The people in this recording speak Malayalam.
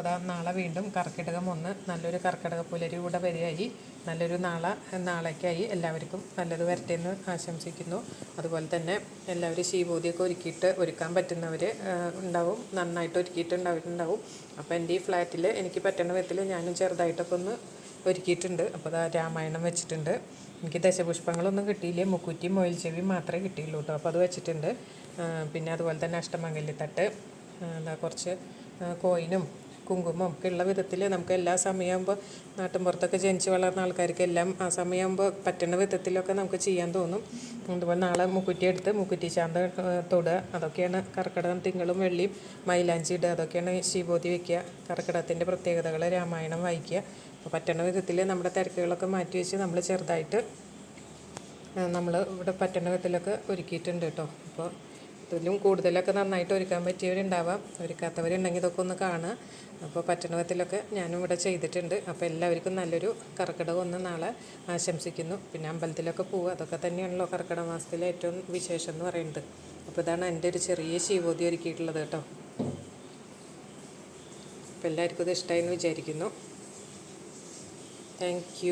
അപ്പോൾ അതാ നാളെ വീണ്ടും കർക്കിടകം ഒന്ന് നല്ലൊരു കർക്കിടക പുലരി കൂടെ വരികയായി. നല്ലൊരു നാളെ നാളേക്കായി എല്ലാവർക്കും നല്ലത് വരട്ടെ എന്ന് ആശംസിക്കുന്നു. അതുപോലെ തന്നെ എല്ലാവരും ശീബോധിയൊക്കെ ഒരുക്കിയിട്ട് ഒരുക്കാൻ പറ്റുന്നവർ ഉണ്ടാവും. നന്നായിട്ട് ഒരുക്കിയിട്ടുണ്ടായിട്ടുണ്ടാവും അപ്പോൾ എന്റെ ഈ ഫ്ലാറ്റിൽ എനിക്ക് പറ്റുന്ന വിധത്തിൽ ഞാനും ചെറുതായിട്ടൊക്കെ ഒന്ന് ഒരുക്കിയിട്ടുണ്ട്. അപ്പോൾ അതാ രാമായണം വെച്ചിട്ടുണ്ട്. എനിക്ക് ദശപുഷ്പങ്ങളൊന്നും കിട്ടിയില്ല. മുക്കുറ്റി മൊയിൽ ചെവി മാത്രമേ കിട്ടിയുള്ളൂ കേട്ടോ അപ്പോൾ അത് വെച്ചിട്ടുണ്ട്. പിന്നെ അതുപോലെ തന്നെ അഷ്ടമംഗല്യത്തട്ട് എന്താ കുറച്ച് കോയിനും കുങ്കുമം ഒക്കെ ഉള്ള വിധത്തിൽ നമുക്ക് എല്ലാ സമയമാകുമ്പോൾ നാട്ടിൻപുറത്തൊക്കെ ജനിച്ച് വളർന്ന ആൾക്കാർക്ക് എല്ലാം ആ സമയമാകുമ്പോൾ പറ്റുന്ന വിധത്തിലൊക്കെ നമുക്ക് ചെയ്യാൻ തോന്നും. അതുപോലെ നാളെ മുക്കുറ്റി എടുത്ത് മുക്കുറ്റി ചാന്ത ആ, തൊടുക അതൊക്കെയാണ് കർക്കിടകം തിങ്കളും വെള്ളിയും മൈലാഞ്ചി ഇടുക അതൊക്കെയാണ് ശിവോതി വയ്ക്കുക കർക്കിടകത്തിന്റെ പ്രത്യേകതകൾ രാമായണം വായിക്കുക. അപ്പോൾ പറ്റുന്ന വിധത്തിൽ നമ്മുടെ തിരക്കുകളൊക്കെ മാറ്റി വെച്ച് നമ്മൾ ചെറുതായിട്ട് നമ്മൾ ഇവിടെ പറ്റുന്ന വിധത്തിലൊക്കെ ഒരുക്കിയിട്ടുണ്ട് കേട്ടോ. അപ്പോൾ ഇതിലും കൂടുതലൊക്കെ നന്നായിട്ട് ഒരുക്കാൻ പറ്റിയവരുണ്ടാവാം. ഒരുക്കാത്തവരുണ്ടെങ്കിൽ ഇതൊക്കെ ഒന്ന് കാണുക. അപ്പോൾ പറ്റണ വിധത്തിലൊക്കെ ഞാനും ഇവിടെ ചെയ്തിട്ടുണ്ട്. അപ്പോൾ എല്ലാവർക്കും നല്ലൊരു കർക്കിടകം ഒന്ന് നാളെ ആശംസിക്കുന്നു. പിന്നെ അമ്പലത്തിലൊക്കെ പോവുക. അതൊക്കെ തന്നെയാണല്ലോ കർക്കിടക മാസത്തിലെ ഏറ്റവും വിശേഷം എന്ന് പറയുന്നത്. അപ്പോൾ ഇതാണ് എന്റെ ഒരു ചെറിയ ശിവോതി ഒരുക്കിയിട്ടുള്ളത് കേട്ടോ. അപ്പോൾ എല്ലാവർക്കും ഇത് ഇഷ്ടമായി എന്ന് വിചാരിക്കുന്നു. താങ്ക്